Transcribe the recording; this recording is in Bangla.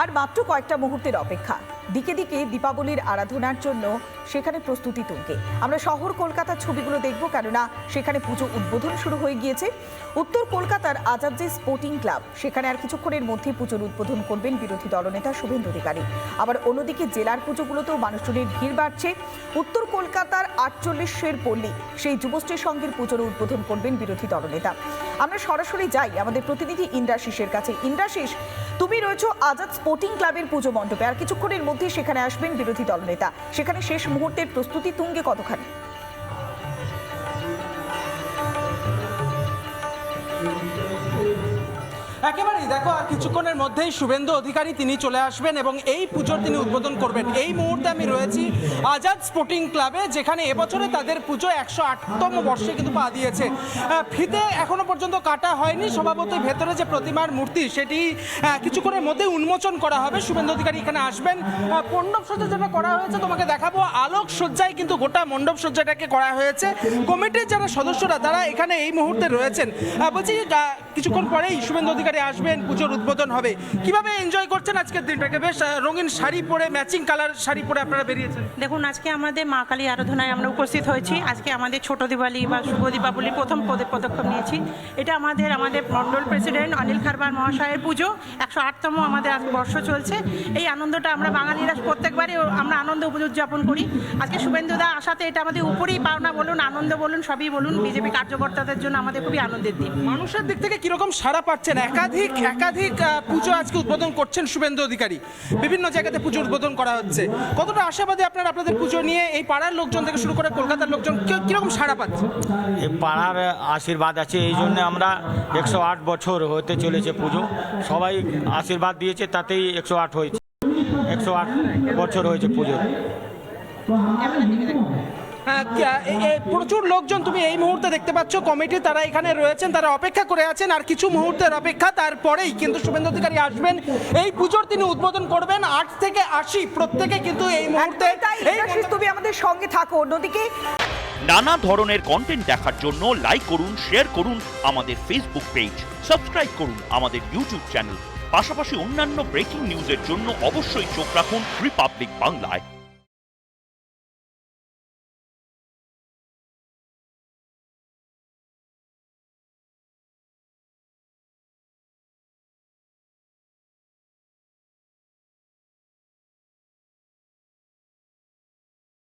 আর মাত্র কয়েকটা মুহূর্তের অপেক্ষা। দিকে দিকে দীপাবলির আরাধনার জন্য সেখানে প্রস্তুতি তুলকে আমরা শহর কলকাতার ছবিগুলো দেখব, কেননা সেখানে পুজো উদ্বোধন শুরু হয়ে গিয়েছে। উত্তর কলকাতার আজাদ যে স্পোর্টিং ক্লাব, সেখানে আর কিছুক্ষণের মধ্যে পুজোর উদ্বোধন করবেন বিরোধী দলনেতা শুভেন্দু অধিকারী। আবার অন্যদিকে জেলার পুজোগুলোতেও মানুষজনের ভিড় বাড়ছে। উত্তর কলকাতার আটচল্লিশের পল্লী, সেই যুবশ্রী সংঘের পুজোর উদ্বোধন করবেন বিরোধী দলনেতা। আমরা সরাসরি যাই, আমাদের প্রতিনিধি ইন্দ্রাশিসের কাছে। ইন্দ্রাশিস তুমি রয়েছো আজাদ স্পোর্টিং ক্লাবের পুজো মণ্ডপে, আর কিছুক্ষণের মধ্যে সেখানে আসবেন বিরোধী দলনেতা। সেখানে শেষ মুহূর্তের প্রস্তুতি তুঙ্গে কতখানি? একেবারেই দেখো, আর কিছুক্ষণের মধ্যেই শুভেন্দু অধিকারী তিনি চলে আসবেন এবং এই পুজোর তিনি উদ্বোধন করবেন। এই মুহূর্তে আমি রয়েছি আজাদ স্পোর্টিং ক্লাবে যেখানে এবছরে তাদের পুজো একশো আটতম বর্ষে কিন্তু পা দিয়েছে। ফিতে এখনও পর্যন্ত কাটা হয়নি। স্বভাবতই ভেতরে যে প্রতিমার মূর্তি, সেটি কিছুক্ষণের মধ্যে উন্মোচন করা হবে। শুভেন্দু অধিকারী এখানে আসবেন। মণ্ডপ সজ্জা যেটা করা হয়েছে, তোমাকে দেখাবো। আলোক সজ্জায় কিন্তু গোটা মণ্ডপ সজ্জাটাকে করা হয়েছে। কমিটির যারা সদস্যরা, তারা এখানে এই মুহূর্তে রয়েছেন। বলছি কিছুক্ষণ পরেই শুভেন্দু অধিকারী আসবেন পুজোর উদ্বোধন হবে। কীভাবে এনজয় করছেন আজকের দিনটাকে? বেশ রঙিন শাড়ি পরে ম্যাচিং কালার শাড়ি পরে আপনারা বেরিয়েছেন। দেখুন আজকে আমাদের মা কালী আরাধনায় আমরা উপস্থিত হয়েছি। আজকে আমাদের ছোট দিওয়ালি বা শুভ দীপাবলির প্রথম পদে পদক্ষেপ নিয়েছি। এটা আমাদের আমাদের মন্ডল প্রেসিডেন্ট অনিল খারবার মহাশয়ের পুজো। একশো আটতম আমাদের আজ বর্ষ চলছে। এই আনন্দটা আমরা বাঙালিরা প্রত্যেকবারই আমরা আনন্দ উদযাপন করি। আজকে শুভেন্দুদা আসাতে এটা আমাদের উপরেই পাওনা বলুন আনন্দ বলুন সবই বলুন। বিজেপি কার্যকর্তাদের জন্য আমাদের খুবই আনন্দের দিন। মানুষের দিক থেকে কীরকম সাড়া পাচ্ছেন? একাধিক একাধিক পুজো আজকে উদ্বোধন করছেন শুভেন্দু অধিকারী। বিভিন্ন জায়গাতে পুজো উদ্বোধন করা হচ্ছে। কতটা আশাবাদী আপনারা আপনাদের পুজো নিয়ে এই পাড়ার লোকজন থেকে শুরু করে কলকাতার লোকজন কি- কীরকম সাড়া পাচ্ছে? এই পাড়ার আশীর্বাদ আছে এই জন্য আমরা একশো আট বছর হতে চলেছে পুজো। সবাই আশীর্বাদ দিয়েছে তাতেই একশো আট হয়েছে। একশো আট বছর হয়েছে পুজো হ্যাঁ, কি- এ- এ- প্রচুর লোকজন তুমি এই মুহূর্তে দেখতে পাচ্ছ। কমিটি তারা এখানে রয়েছেন তারা অপেক্ষা করে আছেন আর কিছু মুহূর্তের অপেক্ষা তারপরেই কিন্তু শুভেন্দু অধিকারী আসবেন। এই পুজোর তিনি উদ্বোধন করবেন আট থেকে আশি প্রত্যেকে কিন্তু এই মুহূর্তে এই তুমি আমাদের সঙ্গে থাকো অন্যদিকে নানা ধরনের কন্টেন্ট দেখার জন্য লাইক করুন শেয়ার করুন আমাদের ফেসবুক পেজ সাবস্ক্রাইব করুন আমাদের ইউটিউব চ্যানেল পাশাপাশি অন্যান্য ব্রেকিং নিউজের জন্য অবশ্যই চোখ রাখুন রিপাবলিক বাংলায়